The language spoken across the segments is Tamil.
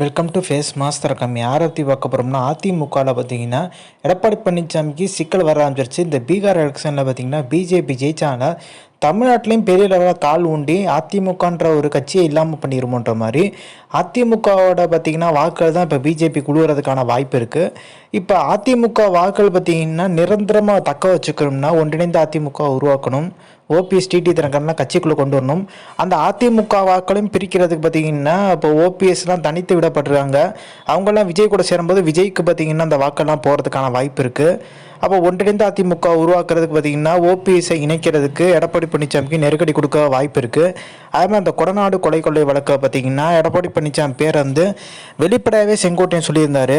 வெல்கம் டு ஃபேஸ் மாஸ்டர் கம்மி ஆரத்தி பார்க்க போகிறோம்னா அதிமுகவில் பார்த்தீங்கன்னா எடப்பாடி பழனிசாமிக்கு சிக்கல் வர ஆரம்பிச்சிருச்சு. இந்த பீகார் எலெக்ஷனில் பார்த்தீங்கன்னா பிஜேபி ஜெயிச்சாங்க. தமிழ்நாட்டிலையும் பெரிய லெவலில் கால் ஊண்டி அதிமுகன்ற ஒரு கட்சியை இல்லாமல் பண்ணிடுமோன்ற மாதிரி அதிமுகவோட பார்த்திங்கன்னா வாக்குகள் தான் இப்போ பிஜேபி குழுவுறதுக்கான வாய்ப்பு இருக்குது இப்போ அதிமுக வாக்குகள் பார்த்தீங்கன்னா நிரந்தரமாக தக்க வச்சுக்கணும்னா ஒன்றிணைந்த அதிமுக உருவாக்கணும். ஓபிஎஸ் டிடி தினகரன்லாம் கட்சிக்குள்ளே கொண்டு வரணும். அந்த அதிமுக வாக்களையும் பிரிக்கிறதுக்கு பார்த்தீங்கன்னா இப்போ ஓபிஎஸ்லாம் தனித்து விடப்படுறாங்க அவங்கெல்லாம் விஜய் கூட சேரும்போது விஜய்க்கு பார்த்தீங்கன்னா அந்த வாக்கெல்லாம் போகிறதுக்கான வாய்ப்பு இருக்குது அப்போ ஒன்றிணைந்த அதிமுக உருவாக்குறதுக்கு பார்த்தீங்கன்னா ஓபிஎஸ்ஸை இணைக்கிறதுக்கு எடப்பாடி பழனிசாமிக்கு நெருக்கடி கொடுக்க வாய்ப்பு இருக்குது அதே மாதிரி அந்த கொடநாடு கொலை கொள்ளை வழக்கை பார்த்தீங்கன்னா எடப்பாடி பழனிசாமி பேர் வந்து வெளிப்படையாகவே செங்கோட்டையன் சொல்லியிருந்தார்.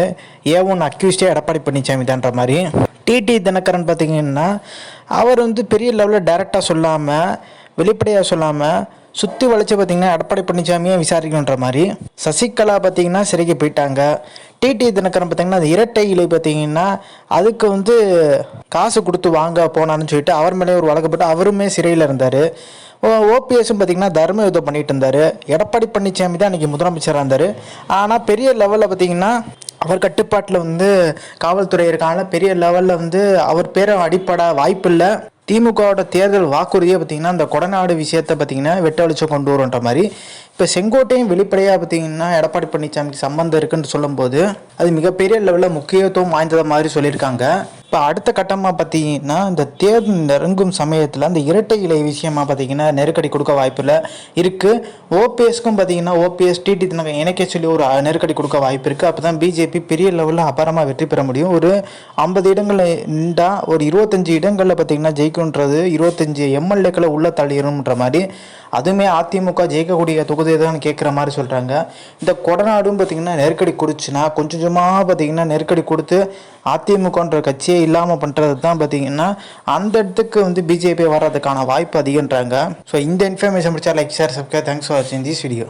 ஏ ஒன் அக்யூஸ்டே எடப்பாடி பழனிசாமி தான்ற மாதிரி. டிடி தினகரன் பார்த்தீங்கன்னா அவர் வந்து பெரிய லெவலில் டைரெக்டாக சொல்லாமல் வெளிப்படையாக சொல்லாமல் சுற்றி வளைச்சு பார்த்தீங்கன்னா எடப்பாடி பழனிசாமியை விசாரிக்கணுன்ற மாதிரி. சசிகலா பார்த்தீங்கன்னா சிறைக்கு போயிட்டாங்க. டிடி தினகரன் பார்த்தீங்கன்னா அந்த இரட்டை இலை பார்த்தீங்கன்னா அதுக்கு வந்து காசு கொடுத்து வாங்க போனான்னு சொல்லிட்டு அவர் மேலே ஒரு வழக்கப்பட்டு அவருமே சிறையில் இருந்தார். ஓபிஎஸும் பார்த்தீங்கன்னா தர்ம யுத்தம் பண்ணிட்டு இருந்தார். எடப்பாடி பழனிசாமி தான் அன்றைக்கி முதலமைச்சராக இருந்தார். ஆனால் பெரிய லெவலில் பார்த்தீங்கன்னா அவர் கட்டுப்பாட்டில் வந்து காவல்துறை இருக்காங்க. பெரிய லெவலில் வந்து அவர் பேரை அடிப்பட வாய்ப்பில்லை. திமுகவோட தேர்தல் வாக்குறுதியை பார்த்தீங்கன்னா இந்த கொடநாடு விஷயத்தை பார்த்தீங்கன்னா வெட்டழிச்சம் கொண்டு வரும்ன்ற மாதிரி. இப்போ செங்கோட்டையும் வெளிப்படையாக பார்த்தீங்கன்னா எடப்பாடி பழனிசாமிக்கு சம்மந்தம் இருக்குன்னு சொல்லும்போது அது மிகப்பெரிய லெவலில் முக்கியத்துவம் வாய்ந்ததை மாதிரி சொல்லியிருக்காங்க. இப்போ அடுத்த கட்டமாக பார்த்தீங்கன்னா இந்த தேர்தல் நெருங்கும் சமயத்தில் அந்த இரட்டை இலை விஷயமா பார்த்தீங்கன்னா நெருக்கடி கொடுக்க வாய்ப்பில் இருக்குது ஓபிஎஸ்க்கும் பார்த்தீங்கன்னா ஓபிஎஸ் டிடி தினகரன் இணைக்க சொல்லி ஒரு நெருக்கடி கொடுக்க வாய்ப்பு இருக்குது அப்போ தான் பிஜேபி பெரிய லெவலில் அபாரமாக வெற்றி பெற முடியும். ஒரு ஐம்பது இடங்களில் நின்றா ஒரு இருபத்தஞ்சி இடங்களில் பார்த்தீங்கன்னா ஜெயிக்கும்ன்றது இருபத்தஞ்சி எம்எல்ஏக்களை உள்ள தள்ளிடும்ன்ற மாதிரி அதுவுமே அதிமுக ஜெயிக்கக்கூடிய தொகுதி தான் கேட்குற மாதிரி சொல்கிறாங்க இந்த கொடநாடும் பார்த்திங்கன்னா நெருக்கடி கொடுச்சுன்னா கொஞ்சம் கொஞ்சமாக பார்த்திங்கன்னா நெருக்கடி கொடுத்து அதிமுகன்ற கட்சியே இல்லாமல் பண்ணுறது தான் பார்த்திங்கன்னா அந்த இடத்துக்கு வந்து பிஜேபி வர்றதுக்கான வாய்ப்பு அதிகன்றாங்க. ஸோ இந்த இன்ஃபர்மேஷன் பிடிச்சா like share subscribe thanks for வாட்சிங் திஸ் வீடியோ